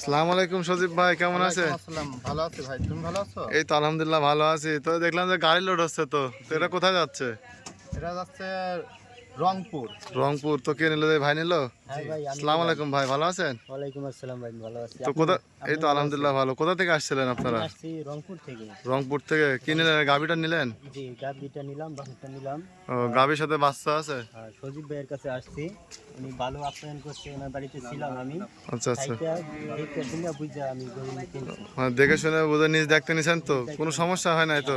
আসসালামু আলাইকুম সজীব ভাই কেমন আছে ভালো আছি ভাই তুমি ভালো আছো? এই তো আলহামদুলিল্লাহ ভালো আছি। তো দেখলাম যে গাড়ি লোড হচ্ছে তো তো এটা কোথায় যাচ্ছে? এটা যাচ্ছে রংপুর। রংপুর তো কে নিল ভাই নিল? হ্যাঁ আসসালামু আলাইকুম ভাই ভালো আছেন? ওয়ালাইকুম আসসালাম ভাই ভালো আছি। তো কোথা এই তো আলহামদুলিল্লাহ ভালো। কোথা থেকে আসছিলেন আপনারা? আসছি রংপুর থেকে। রংপুর থেকে। কি নিলেন? গাবিটা নিলেন? জি গাবিটা নিলাম বাসুরটা নিলাম। ও গাবির সাথে বাচ্চা আছে? আর সজীব ভাইয়ের কাছে আসছি। উনি ভালো আপ্যায়ন করছে ওনার বাড়িতে ছিলাম আমি। আচ্ছা আচ্ছা। দেখতে শুনে বুঝা আমি গরু মানে দেখে শুনে বোধ নিজ দেখতে নিছেন তো? কোনো সমস্যা হয় নাই তো?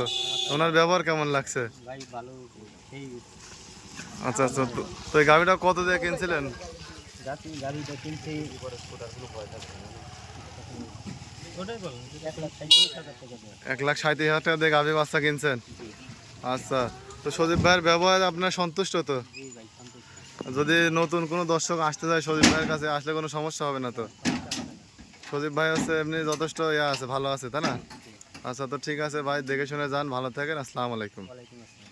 ওনার ব্যবহার কেমন লাগছে? ভাই ভালো। সেই আচ্ছা আচ্ছা তো- এই গাবিটা কত দিয়ে কিনছিলেন? গাবিটা কিনছি। এক লাখ সাঁত্রিশ হাজার টাকা দিয়ে গাভি বাচ্চা কিনছেন? আচ্ছা তো সজীব ভাইয়ের ব্যবহার আপনার সন্তুষ্ট তো? যদি নতুন কোনো দর্শক আসতে চায় সজীব ভাইয়ের কাছে আসলে কোনো সমস্যা হবে না তো? সজীব ভাই হচ্ছে এমনি যথেষ্ট ইয়ে আছে ভালো আছে তাই না? আচ্ছা তো ঠিক আছে ভাই দেখে শুনে যান ভালো থাকেন আসসালামু আলাইকুম। আসসালাম।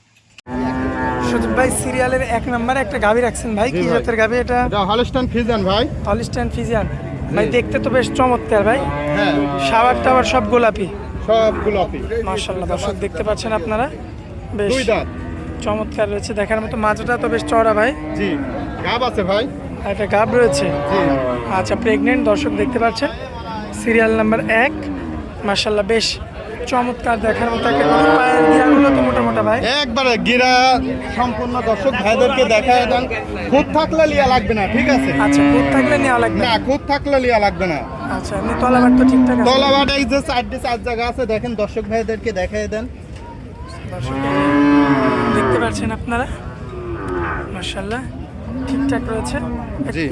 সুদীপ ভাই সিরিয়ালের এক নম্বরে একটা গাভি রাখছেন ভাই কি জাতের গাভি এটা? এটা হলস্টান ফিজান ভাই। হলিস্টান ফিজিয়ান ভাই দেখতে তো বেশ চমৎকার ভাই। হ্যাঁ। সাবার টাবার সব গোলাপি। সব গোলাপি। মার্শাল্লাহ দর্শক দেখতে পাচ্ছেন আপনারা? বেশ দুই দাঁত। চমৎকার রয়েছে দেখার মতো মাছটা তো বেশ চড়া ভাই। জি। গাব আছে ভাই। একটা গাব রয়েছে। আচ্ছা প্রেগনেন্ট দর্শক দেখতে পাচ্ছেন? সিরিয়াল নাম্বার এক। মার্শাল্লাহ বেশ চমৎকার দেখার মতো একটা গরু। পায়ের তো ভাই। একবারে গিরা সম্পূর্ণ দর্শক ভাইদেরকে দেখায় দেন খুদ থাকলে লিয়া লাগবে না ঠিক আছে? আচ্ছা খুদ থাকলে নেওয়া লাগবে না? খুদ থাকলে লিয়া লাগবে না। আচ্ছা এমনি তলাবার তো ঠিকঠাক আছে? তলাবাটা এই যে চারটে চার জায়গা আছে দেখেন দর্শক ভাইদেরকে দেখায় দেন। দর্শক দেখতে পাচ্ছেন আপনারা? মার্শাল্লাহ ঠিকঠাক রয়েছে।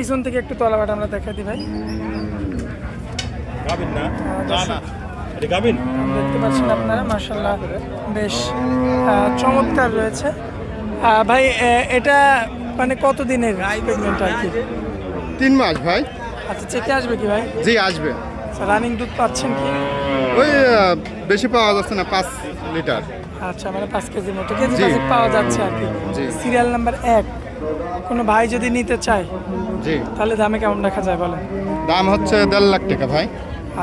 পিছন থেকে একটু তলাবাট আমরা দেখা দিই ভাই। না। এটা গাবিন দেখতে পাচ্ছেন আপনারা মার্শাল্লাহ বেশ চমৎকার রয়েছে। ভাই এটা মানে কত দিনের প্রেগনেন্ট আর কি? তিন মাস ভাই। আচ্ছা চেকে আসবে কি ভাই? জি আসবে। রানিং দুধ পাচ্ছেন কি? ওই বেশি পাওয়া যাচ্ছে না পাঁচ লিটার। আচ্ছা মানে পাঁচ কেজির মতো। কেজি। পাঁচেক পাওয়া যাচ্ছে আর কি। জি। সিরিয়াল নাম্বার এক। কোনো ভাই যদি নিতে চায় জি। তাহলে দামে কেমন রাখা যায় বলেন? দাম হচ্ছে দেড় লাখ টাকা ভাই।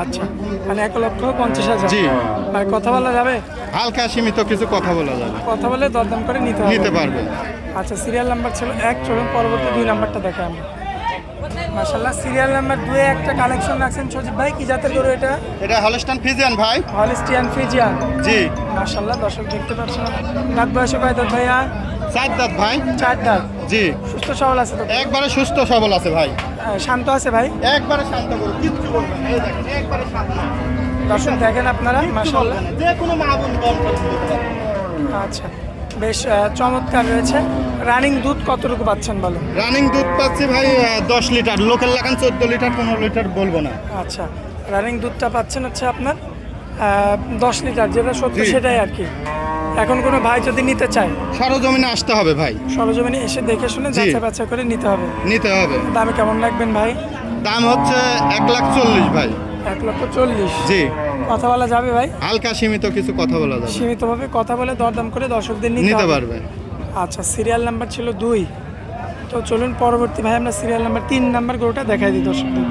আচ্ছা মানে এক লক্ষ পঞ্চাশ হাজার। জি। ভাই কথা বলা যাবে? হালকা সীমিত কিছু কথা বলা যাবে। কথা বলে দরদাম করে নিতে নিতে পারবে। আচ্ছা সিরিয়াল নাম্বার ছিল এক চলুন পরবর্তী দুই নাম্বারটা দেখে আমরা। মাসাল্লাহ সিরিয়াল নাম্বার দুয়ে একটা কালেকশন রাখছেন সজিব ভাই। কি জাতের গরু এটা? এটা হলস্টান ফিজিয়ান ভাই। হলিস্টিয়ান ফ্রিজিয়ান জি। মাসাল্লাহ দর্শক দেখতে পাচ্ছেন। রাত বয়সে কয় দাঁত ভাইয়া? চার দাঁত ভাই। চার দাঁত। জি। সুস্থ সবল আছে তো? একবারে সুস্থ সবল আছে ভাই। শান্ত আছে ভাই? একবারে শান্ত করো কিচ্ছু বলবে না। এই দেখেন একবারে শান্ত। দর্শক দেখেন আপনারা না। যে কোনো মা বোন। আচ্ছা বেশ চমৎকার রয়েছে। রানিং দুধ কতটুকু পাচ্ছেন বলো রানিং দুধ পাচ্ছি ভাই দশ লিটার। লোকাল লাগান চোদ্দ লিটার পনেরো লিটার বলব না। আচ্ছা রানিং দুধটা পাচ্ছেন হচ্ছে আপনার দশ লিটার যেটা সত্যি সেটাই আর কি। এখন কোনো ভাই যদি নিতে চায়? সরজমিনে আসতে হবে ভাই। সরজমিনে এসে দেখে শুনে। যাচাই বাছাই করে নিতে হবে। নিতে হবে। দামে কেমন রাখবেন ভাই? দাম হচ্ছে এক লাখ চল্লিশ ভাই। এক লক্ষ চল্লিশ। জি। কথা বলা যাবে ভাই? হালকা সীমিত কিছু কথা বলা যাবে। সীমিতভাবে কথা বলে দরদাম করে দর্শকদের নিতে নিতে হবে। পারবে। আচ্ছা সিরিয়াল নাম্বার ছিল দুই। তো চলুন পরবর্তী ভাই আমরা সিরিয়াল নাম্বার তিন নাম্বার গরুটা দেখাই দিই দর্শকদের।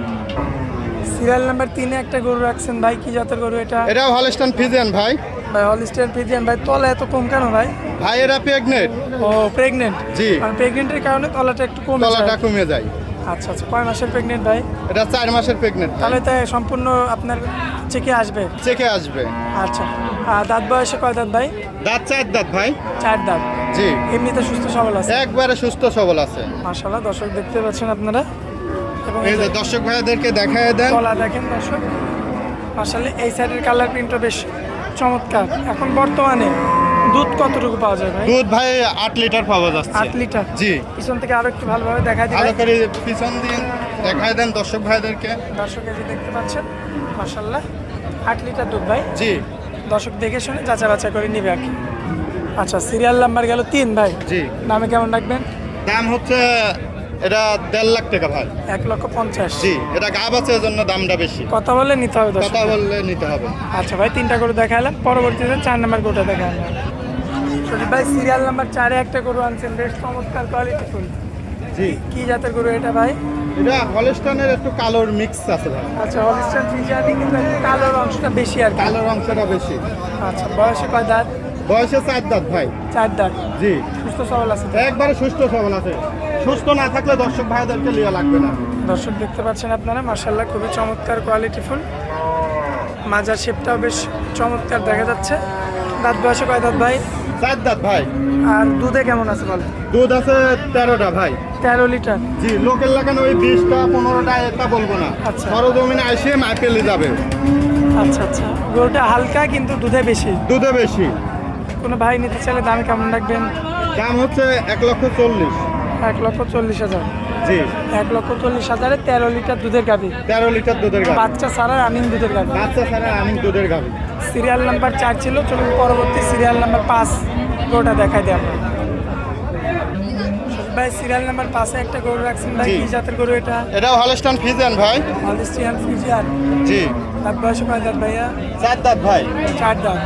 সিরিয়াল নাম্বার তিনে একটা গরু রাখছেন ভাই কি জাতের গরু এটা? এটাও হলস্টান ফিজিয়ান ভাই। ভাই হলিস্টার পিজিয়ান ভাই তলা এত কম কেন ভাই? ভাই এরা প্রেগনেন্ট ও প্রেগনেন্ট জি। আর প্রেগনেন্টের কারণে তলাটা একটু কমে তলাটা যায় কমে যায়। আচ্ছা আচ্ছা কয় মাসের প্রেগনেন্ট ভাই? এটা চার মাসের প্রেগনেন্ট তাহলে তাই সম্পূর্ণ আপনার চেকে আসবে? চেকে আসবে। আচ্ছা আর দাঁত বয়সে কয় দাঁত ভাই? দাঁত চার দাঁত ভাই। চার দাঁত। জি। এমনিতে সুস্থ সবল আছে? একবারে সুস্থ সবল আছে। মাশাল্লাহ দর্শক দেখতে পাচ্ছেন আপনারা? এবং এই যে দর্শক ভাইদেরকে দেখায় দেন। তলা দেখেন দর্শক। মাশাল্লাহ এই সাইডের কালার প্রিন্টটা বেশ চমৎকার। এখন বর্তমানে দুধ কতটুকু পাওয়া যায় ভাই? দুধ ভাই আট লিটার পাওয়া যাচ্ছে। আট লিটার। জি। পিছন থেকে আরও একটু ভালোভাবে দেখা দিই ভালো করে পিছন দিন দেখায় দেন দর্শক ভাইদেরকে। দর্শক এই যে দেখতে পাচ্ছেন মাশাল্লাহ আট লিটার দুধ ভাই। জি। দর্শক দেখে শুনে যাচা বাচা করে নিবে আর কি। আচ্ছা সিরিয়াল নাম্বার গেল তিন ভাই। জি। নামে কেমন রাখবেন? দাম হচ্ছে এটা দেড় লাখ টাকা ভাই। এক লক্ষ পঞ্চাশ। জি এটা গাব আছে এজন্য দামটা বেশি। কথা বলে নিতে হবে কথা বললে নিতে হবে। আচ্ছা ভাই তিনটা গরু দেখালাম পরবর্তীতে চার নাম্বার গরুটা দেখালাম সঠিক ভাই সিরিয়াল নাম্বার চারে একটা গরু আনছেন। বেশ চমৎকার কোয়ালিটি ফুল। জি। কি জাতের গরু এটা ভাই? এটা হলস্টনের একটু কালোর মিক্স আছে ভাই। আচ্ছা হলিস্টান ফ্রিজিয়ানি কিন্তু কালোর অংশটা বেশি আর কালোর অংশটা বেশি। আচ্ছা বয়সে কয় দাঁত? বয়সে চার দাঁত ভাই। চার দাঁত। জি। সুস্থ সবল আছে একবারে সুস্থ সবল আছে। সুস্থ না থাকলে দর্শক ভাইদেরকে লিয়া লাগবে না। দর্শক দেখতে পাচ্ছেন আপনারা মার্শাল্লাহ খুবই চমৎকার কোয়ালিটি ফুল। মাজার শেপটাও বেশ চমৎকার দেখা যাচ্ছে। দাঁত বয়সে কয় দাঁত ভাই? চার দাঁত ভাই। আর দুধে কেমন আছে বল দুধ আছে তেরোটা ভাই। তেরো লিটার? জি লোকের লাগানো ওই বিশটা পনেরোটা এটা বলব না। আচ্ছা। সরজমিনে আসে মাইপেলে যাবে। আচ্ছা আচ্ছা। গরুটা হালকা কিন্তু দুধে বেশি? দুধে বেশি। কোনো ভাই নিতে চাইলে দাম কেমন রাখবেন? দাম হচ্ছে এক লক্ষ চল্লিশ। এক লক্ষ চল্লিশ হাজার। জি। এক লক্ষ চল্লিশ হাজারে তেরো লিটার দুধের গাভি। তেরো লিটার দুধের গাভি। বাচ্চা ছাড়া রানিং দুধের গাভি। বাচ্চা ছাড়া আমি দুধের গাভি। সিরিয়াল নাম্বার চার ছিল চলুন পরবর্তী সিরিয়াল নাম্বার পাঁচ গরুটা দেখাই দেয় আপনার ভাই সিরিয়াল নাম্বার পাঁচে একটা গরু রাখছেন ভাই। কি জাতের গরু এটা? এটাও হলস্টন ফিজেন ভাই। হলিস্টিয়ান ফ্রিজিয়ান জি। তার বয়সে কয় দাঁত ভাইয়া? চার দাঁত ভাই। চার দাঁত।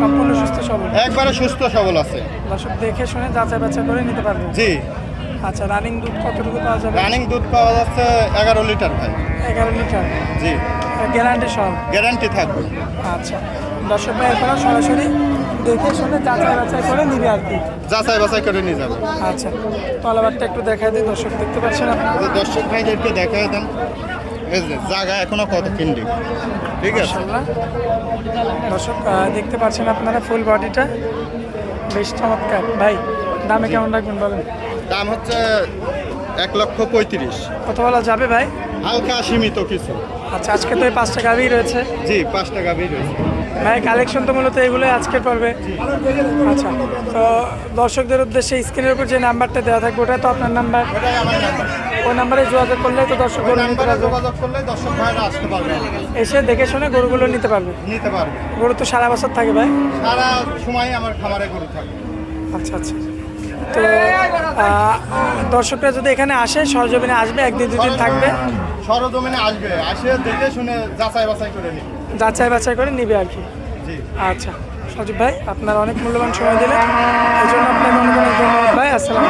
সম্পূর্ণ সুস্থ সবল। একবারে সুস্থ সবল আছে। দর্শক দেখে শুনে যাচাই বাছাই করে নিতে পারবে জি। আচ্ছা রানিং দুধ কতটুকু পাওয়া যাবে? রানিং দুধ পাওয়া যাচ্ছে এগারো লিটার ভাই। এগারো লিটার? জি। গ্যারান্টি সহ গ্যারান্টি থাকবে। আচ্ছা দর্শক ভাই এরপর সরাসরি দেখে শুনে যাচাই বাছাই করে নিবে আর কি। যাচাই বাছাই করে নিয়ে যাবে। আচ্ছা তলাবারটা একটু দেখাই দিই দর্শক দেখতে পাচ্ছেন আপনারা? এই দর্শক ভাইদেরকে দেখায় দেন। জায়গা এখনও কত কিন্ডি? ঠিক আছে। দর্শক দেখতে পাচ্ছেন আপনারা ফুল বডিটা? বেশ চমৎকার। ভাই দামে কেমন রাখবেন বলেন? দাম হচ্ছে এক লক্ষ পঁয়ত্রিশ। কত বলা যাবে ভাই? হালকা সীমিত কিছু। আচ্ছা আজকে তো এই পাঁচটা গাড়ি রয়েছে। জি পাঁচটা টাকা রয়েছে। ভাই কালেকশন তো মূলত এগুলোই আজকের পর্বে। আচ্ছা তো দর্শকদের উদ্দেশ্যে স্ক্রিনের উপর যে নাম্বারটা দেওয়া থাকবে ওটা তো আপনার নাম্বার ওই নাম্বারে যোগাযোগ করলে তো দর্শক গরু নিতে পারবে। যোগাযোগ করলে দর্শক ভাইরা আসতে পারবে। এসে দেখে শুনে গরুগুলো নিতে পারবে। নিতে পারবে। গরু তো সারা বছর থাকে ভাই। সারা সময় আমার খামারে গরু থাকে। আচ্ছা আচ্ছা। তো দর্শকরা যদি এখানে আসে সরজমিনে আসবে একদিন দুদিন থাকবে। সরজমিনে আসবে আসে দেখে শুনে যাচাই বাছাই করে নিবে। যাচাই বাছাই করে নিবে আর কি? আচ্ছা সজীব ভাই আপনার অনেক মূল্যবান সময় দিলেন। এই জন্য আপনার অনেক অনেক ধন্যবাদ ভাই আসসালাম